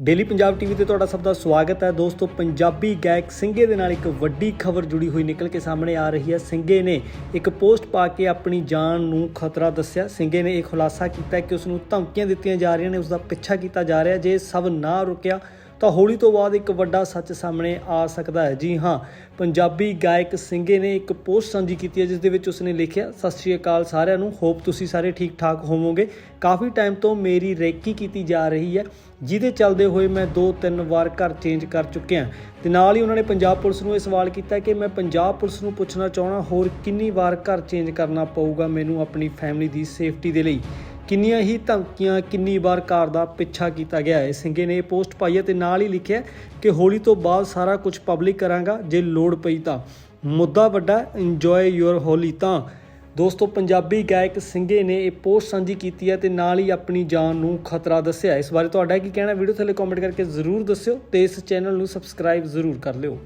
Daily Punjab TV ਤੇ ਤੁਹਾਡਾ ਸਭ ਦਾ ਸਵਾਗਤ ਹੈ। ਦੋਸਤੋ, ਪੰਜਾਬੀ ਗਾਇਕ ਸਿੰਘੇ ਦੇ ਨਾਲ ਇੱਕ ਵੱਡੀ ਖਬਰ ਜੁੜੀ ਹੋਈ ਨਿਕਲ ਕੇ ਸਾਹਮਣੇ ਆ ਰਹੀ ਹੈ। ਸਿੰਘੇ ਨੇ ਇੱਕ ਪੋਸਟ ਪਾ ਕੇ ਆਪਣੀ ਜਾਨ ਨੂੰ ਖਤਰਾ ਦੱਸਿਆ। ਸਿੰਘੇ ਨੇ ਇਹ ਖੁਲਾਸਾ ਕੀਤਾ ਕਿ ਉਸ ਨੂੰ ਧਮਕੀਆਂ ਦਿੱਤੀਆਂ ਜਾ ਰਹੀਆਂ ਨੇ ਉਸ ਦਾ ਪਿੱਛਾ ਕੀਤਾ ਜਾ ਰਿਹਾ। ਜੇ ਸਭ ਨਾ ਰੁਕਿਆ ਤਾਂ ਹੋਲੀ ਤੋਂ ਬਾਅਦ ਇੱਕ ਵੱਡਾ ਸੱਚ ਸਾਹਮਣੇ ਆ ਸਕਦਾ ਹੈ। ਜੀ ਹਾਂ, ਪੰਜਾਬੀ ਗਾਇਕ ਸਿੰਘੇ ਨੇ ਇੱਕ ਪੋਸਟ ਸਾਂਝੀ ਕੀਤੀ ਹੈ, ਜਿਸ ਦੇ ਵਿੱਚ ਉਸਨੇ ਲਿਖਿਆ, ਸਤਿ ਸ਼੍ਰੀ ਅਕਾਲ ਸਾਰਿਆਂ ਨੂੰ, ਹੋਪ ਤੁਸੀਂ ਸਾਰੇ ਠੀਕ ਠਾਕ ਹੋਵੋਗੇ। ਕਾਫੀ ਟਾਈਮ ਤੋਂ ਮੇਰੀ ਰੇਕੀ ਕੀਤੀ ਜਾ ਰਹੀ ਹੈ। ਜਿਹਦੇ ਚੱਲਦੇ ਹੋਏ ਮੈਂ ਦੋ ਤਿੰਨ ਵਾਰ ਘਰ ਚੇਂਜ ਕਰ ਚੁੱਕਿਆ ਤੇ ਨਾਲ ਹੀ ਉਹਨਾਂ ਨੇ ਪੰਜਾਬ ਪੁਲਿਸ ਨੂੰ ਇਹ ਸਵਾਲ ਕੀਤਾ ਕਿ ਮੈਂ ਪੰਜਾਬ ਪੁਲਿਸ ਨੂੰ ਪੁੱਛਣਾ ਚਾਹਣਾ ਹੋਰ ਕਿੰਨੀ ਵਾਰ ਘਰ ਚੇਂਜ ਕਰਨਾ ਪਊਗਾ ਮੈਨੂੰ ਆਪਣੀ ਫੈਮਿਲੀ ਦੀ ਸੇਫਟੀ ਦੇ ਲਈ? ਕਿੰਨੀਆਂ ਹੀ ਧਮਕੀਆਂ, ਕਿੰਨੀ ਵਾਰ ਕਾਰ ਦਾ ਪਿੱਛਾ ਕੀਤਾ ਗਿਆ ਹੈ। ਸਿੰਘੇ ਨੇ ਇਹ ਪੋਸਟ ਪਾਈ ਹੈ ਤੇ ਨਾਲ ਹੀ ਲਿਖਿਆ ਕਿ ਹੋਲੀ ਤੋਂ ਬਾਅਦ ਸਾਰਾ ਕੁਝ ਪਬਲਿਕ ਕਰਾਂਗਾ, ਜੇ ਲੋੜ ਪਈ ਤਾਂ। ਮੁੱਦਾ ਵੱਡਾ ਇੰਜੋਏ ਯੂਅਰ ਹੋਲੀ ਤਾਂ। ਦੋਸਤੋ, ਪੰਜਾਬੀ ਗਾਇਕ ਸਿੰਘੇ ਨੇ ਇਹ ਪੋਸਟ ਸਾਂਝੀ ਕੀਤੀ ਹੈ ਤੇ ਨਾਲ ਹੀ ਆਪਣੀ ਜਾਨ ਨੂੰ ਖਤਰਾ ਦੱਸਿਆ ਇਸ ਬਾਰੇ ਤੁਹਾਡਾ ਕੀ ਕਹਿਣਾ ਵੀਡੀਓ ਥੱਲੇ ਕਮੈਂਟ ਕਰਕੇ ਜ਼ਰੂਰ ਦੱਸਿਓ ਤੇ ਇਸ ਚੈਨਲ ਨੂੰ ਸਬਸਕ੍ਰਾਈਬ ਜ਼ਰੂਰ ਕਰ ਲਿਓ।